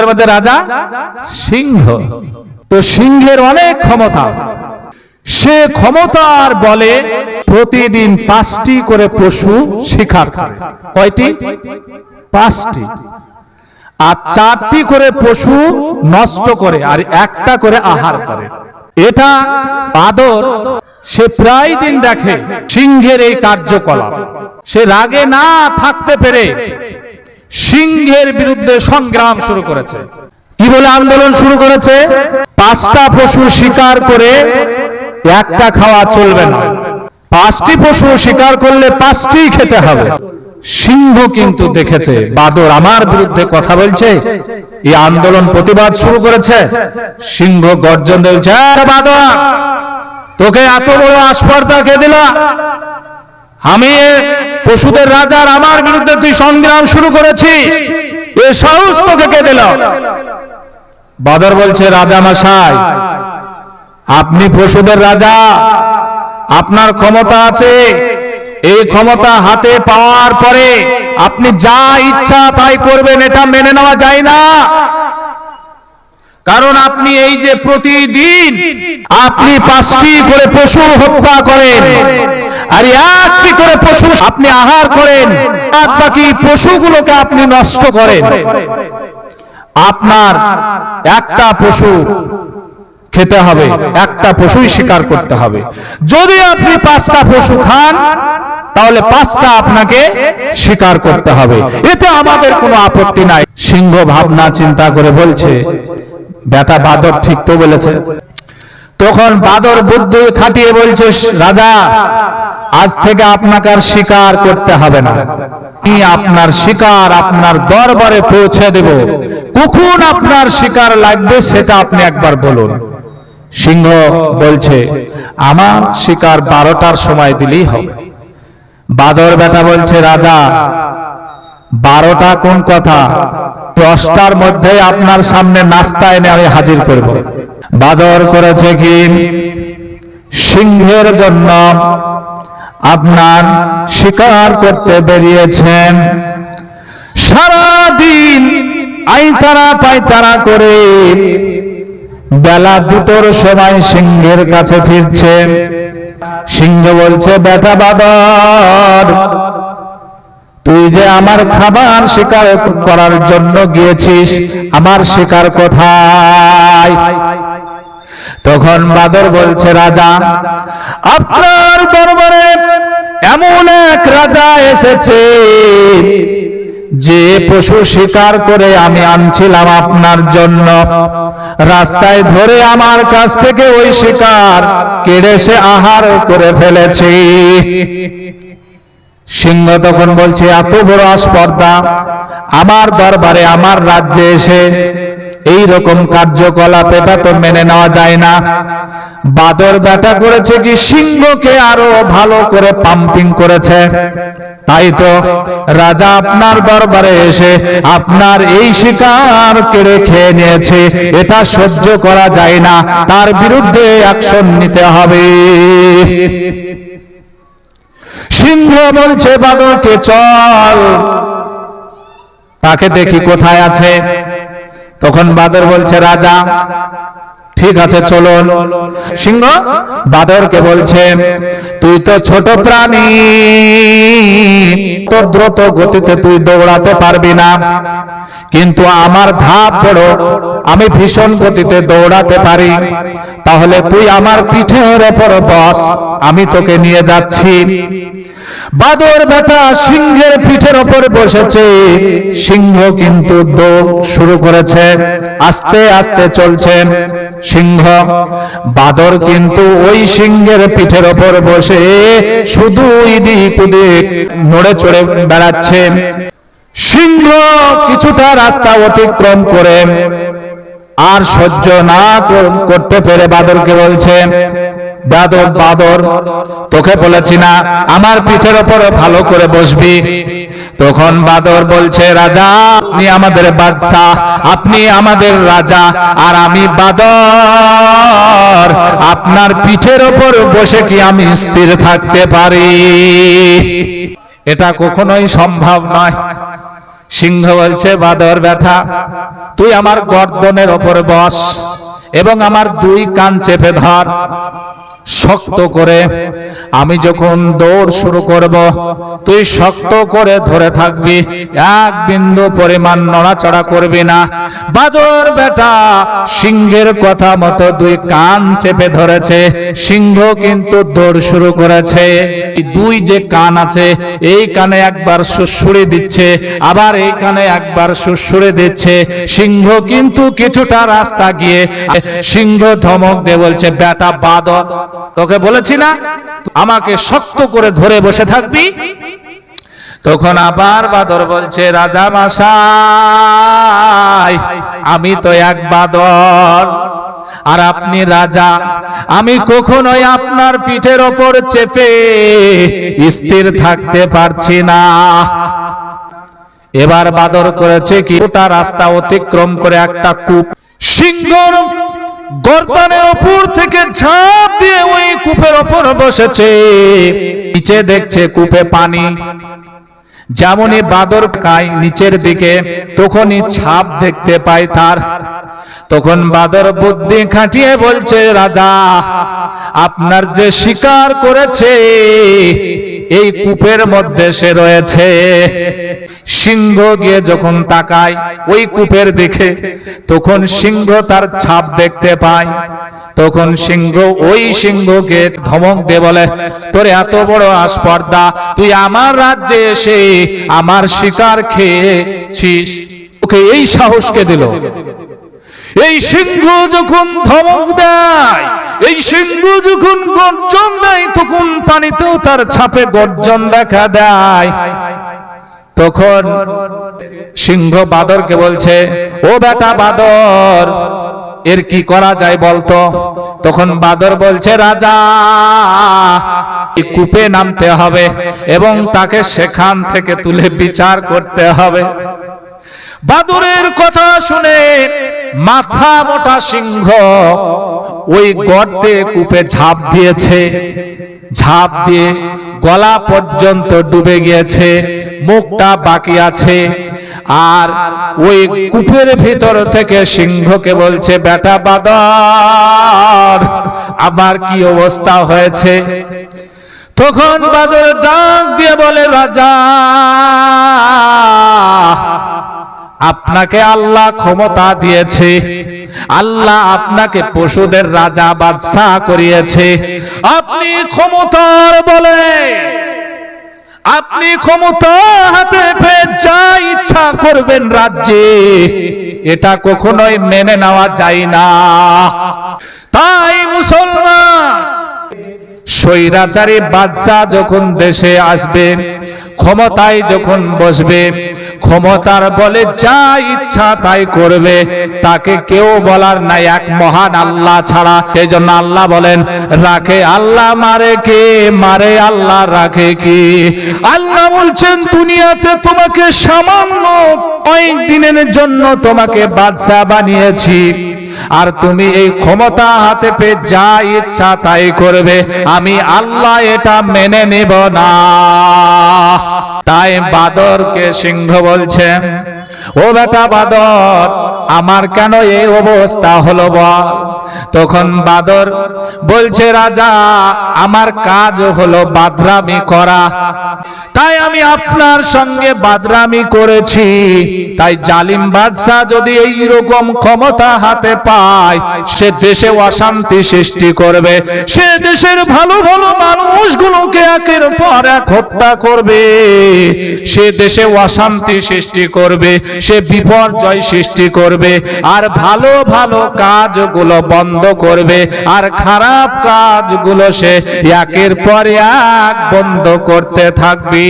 পশুদের মধ্যে রাজা সিংহ। তো সিংহের অনেক ক্ষমতা। সে ক্ষমতার বলে প্রতিদিন পাঁচটি করে পশু শিকার করে। কয়টি? পাঁচটি। আর চারটি করে পশু নষ্ট করে আর একটা করে আহার করে। এটা বাদর সে প্রায় দিন দেখে সিংহের এই কার্যকলাপ। সে রাগে না থাকতে পেরে সিংহের বিরুদ্ধে সংগ্রাম শুরু করেছে। কি বলে আন্দোলন শুরু করেছে? পাঁচটা পশু শিকার করে একটা খাওয়া চলবে না। পাঁচটি পশু শিকার করলে পাঁচটি খেতে হবে। সিংহ কিন্তু দেখেছে, বাদর আমার বিরুদ্ধে কথা বলছে, এই আন্দোলন প্রতিবাদ শুরু করেছে। সিংহ গর্জন দিয়েছে বাদর, তোকে এত বড় আসপর্দা কে দিলা? আমি পশুদের রাজার আমার বিরুদ্ধে তুই সংগ্রাম শুরু করেছিস এ সাহস তোকে কে দিল বাদর বলছে, রাজা মশাই, আপনি পশুদের রাজা। আপনার ক্ষমতা আছে। এই ক্ষমতা হাতে পাওয়ার পরে আপনি যা ইচ্ছা তাই করবেন, এটা মেনে নেওয়া যায় না। কারণ আপনি এই যে প্রতিদিন আপনি পাঁচটি করে পশু হত্যা করেন। আর একটি করে পশু আপনি আহার করেন। বাকি পশুগুলোকে আপনি নষ্ট করেন। আপনার একটা পশু খেতে হবে, একটা পশুই শিকার করতে হবে। যদি আপনি পাঁচটা পশু খান, তাহলে পাঁচটা আপনাকে শিকার করতে হবে। এতে আমাদের কোনো আপত্তি নাই। সিংহ ভাবনা চিন্তা করে বলছে বেটা বাদর ঠিক তো বলেছে। তখন বাদর বুদ্ধি খাটিয়ে বলছে, রাজা, আজ থেকে আপনাকে আর শিকার করতে হবে না। আমি আপনার শিকার, আপনার দরবারে পৌঁছে দেব। কখন আপনার শিকার লাগবে সেটা আপনি একবার বলুন। সিংহ বলছে, আমার শিকার বারোটার সময় দিলেই হবে। বাদর বেটা বলছে, রাজা বারোটা কোন কথা? দশটার মধ্যে আপনার সামনে নাস্তা এনে আমি হাজির করব। বাদর করেছে কি? সিংহের জন্য আপনার শিকার করতে বেরিয়েছেন। সারাদিন আইতারা পাইতারা করে বেলা দুটোর সময় সিংহের কাছে ফিরছে। সিংহ বলছে, বেটা বাদর তুই যে আমার খাবার শিকার করার জন্য গিয়েছিস, আমার শিকার কোথায়? তখন বাদর বলছে, রাজা, আপনার দরবারে এমন এক রাজা এসেছে, যে পশু শিকার করে আমি আনছিলাম আপনার জন্য। রাস্তায় ধরে আমার কাছ থেকে ওই শিকার কেড়ে সে আহার করে ফেলেছি। সিংহ তখন বলছে, এত বড় আস্পর্ধা। আমার দরবারে আমার রাজ্যে এসে এই রকম কার্যকলাপ, এটা তো মেনে নেওয়া যায় না। বাদর বেটা করেছে কি, সিংহকে আরও ভালো করে পাম্পিং করেছে। তাই তো রাজা আপনার দরবারে এসে আপনার এই শিকার কেড়ে খেয়ে নিয়েছে। এটা সহ্য করা যায় না। তার বিরুদ্ধে অ্যাকশন নিতে হবে। সিংহ বলছে, বাদরকে চল। তাকে দেখি কোথায় আছে? তখন বাদর বলছে, রাজা, ঠিক আছে, চলুন। সিংহ বাদরকে বলছে, তুই তো ছোট প্রাণী, তোর দ্রুত গতিতে তুই দৌড়াতে পারবি না। কিন্তু আমার ধাপ বড় আমি ভীষণ গতিতে দৌড়াতে পারি। তাহলে তুই আমার পিঠের ওপর বস, আমি তোকে নিয়ে যাচ্ছি। বাদর বেটা সিংহের পিঠের ওপর বসেছে। সিংহ কিন্তু দৌড় শুরু করেছে। আস্তে আস্তে চলছেন সিংহ। বাদর কিন্তু ওই সিংহের পিঠের ওপর বসে শুধু ইদিক উদিক নড়ে চড়ে বেড়াচ্ছে। সিংহ কিছুটা রাস্তা অতিক্রম করে আর সহ্য না কর- করতে পেরে বাদরকে বলছে বাদর বাদর, তোকে বলেছি না, আমার পিঠের ওপর ভালো করে বসবি। তখন বাদর বলছে, রাজা, আপনি আমাদের বাদশাহ, আপনি আমাদের রাজা, আর আমি বাদর। আপনার পিঠের ওপর বসে কি আমি স্থির থাকতে পারি? এটা কখনোই সম্ভব নয়। সিংহ বলছে, বাদর ব্যাটা, তুই আমার গর্দনের ওপর বস এবং আমার দুই কান চেপে ধর। শক্ত করে। আমি যখন দৌড় শুরু করব, তুই শক্ত করে ধরে থাকবি। এক বিন্দু পরিমাণ নড়াচড়া করবি না। বাদর বেটা সিংহের কথা মতো দুই কান চেপে ধরেছে। সিংহ কিন্তু দৌড় শুরু করেছে। দুই যে কান আছে, এই কানে একবার সুসুড়ি দিচ্ছে, আবার এই কানে একবার সুসুড়ি দিচ্ছে। সিংহ কিন্তু কিছুটা রাস্তা গিয়ে, সিংহ ধমক দিয়ে বলছে, বেটা বাদর তোকে বলেছি না, আমাকে শক্ত করে ধরে বসে থাকবি। তখন আবার বাদর বলছে, রাজা মাসাই আমি তো এক বাদর, আর আপনি রাজা। আমি কখনোই আপনার পিঠের ওপর চেপে স্থির থাকতে পারছি না। এবার বাদর করেছে কি ওটা রাস্তা অতিক্রম করে একটা কূপ। সিংহর গর্দানের ওপর থেকে ঝাঁপ দিয়ে ওই কূপের ওপর বসেছে। নিচে দেখছে কূপে পানি। যেমনই বাদর কায় নিচের দিকে, তখনই ছাপ দেখতে পায় তার। তখন বাদর বুদ্ধি খাটিয়ে বলছে, রাজা আপনার যে শিকার করেছে, এই কূপের মধ্যে সে রয়েছে। সিংহ গিয়ে যখন তাকায় ওই কূপের দিকে, তখন সিংহ তার ছাপ দেখতে পায়। তখন সিংহ ওই সিংহকে ধমক দিয়ে বলে, তোর এত বড় আস্পর্দা তুই আমার রাজ্যে এসে আমার শিকার খেয়েছিস। ওকে এই সাহসকে দিল। এই সিংহ যখন ধমক দেয়, এই সিংহ যখন গর্জন দেয়, তখন পানিতেও তার ছাপে গর্জন দেখা দেয়। তখন সিংহ বাদরকে বলছে, ও বেটা বাদর, এর কি করা যায় বলতো? তখন বাদর বলছে, রাজা কূপে নামতে হবে এবং তাকে সেখান থেকে তুলে বিচার করতে হবে। বাদুরের কথা শুনে মাথা মোটা সিংহ ওই গর্তে কূপে ঝাঁপ দিয়েছে। ঝাঁপ দিয়ে গলা পর্যন্ত ডুবে গিয়েছে, মুখটা বাকি আছে। আর ওই কূপের ভিতর থেকে সিংহকে বলছে, বেটা বাদর, আমার কি অবস্থা হয়েছে? তখন বাদর ডাক দিয়ে বলে, রাজা আপনাকে আল্লাহ ক্ষমতা দিয়েছে। আল্লাহ আপনাকে পশুদের রাজা, বাদশাহ করিয়েছে। আপনি ক্ষমতার বলে, আপনি ক্ষমতা হাতে পেয়ে যা ইচ্ছা করবেন রাজ্যে, এটা কখনোই মেনে নেওয়া যায় না। তাই মুসলমান স্বৈরাচারী বাদশাহ যখন দেশে আসবে, ক্ষমতায় যখন বসবে, ক্ষমতার বলে যা ইচ্ছা তাই করবে, তাকে কেউ বলার নাই, এক মহান আল্লাহ ছাড়া। সেই জন্য আল্লাহ বলেন, রাখে আল্লাহ, মারে কে? মারে আল্লাহ, রাখে কি? আল্লাহ বলছেন, দুনিয়াতে তোমাকে সামান্য কয়েক দিনের জন্য তোমাকে বাদশাহ বানিয়েছি। আর তুমি এই ক্ষমতা হাতে পেয়ে যা ইচ্ছা তাই করবে। আমি আল্লাহ এটা মেনে নেব না। তাই বাদরকে সিংহ বলছে, ও বেটা বাদর আমার কেন এই অবস্থা হলো বল? তখন বাদর বলছে, রাজা, আমার কাজ হলো বাদরামি করা। তাই আমি আপনার সঙ্গে বাদরামি করেছি। তাই জালিম বাদশাহ যদি এই রকম ক্ষমতা হাতে পায়, সে দেশে অশান্তি সৃষ্টি করবে। সে দেশের ভালো ভালো মানুষগুলোকে একের পর এক হত্যা করবে। সে দেশে অশান্তি সৃষ্টি করবে। সে বিপর্যয় সৃষ্টি করবে, আর ভালো ভালো কাজগুলো বন্ধ করবে, আর খারাপ কাজগুলো সে একের পর এক বন্ধ করতে থাকবে।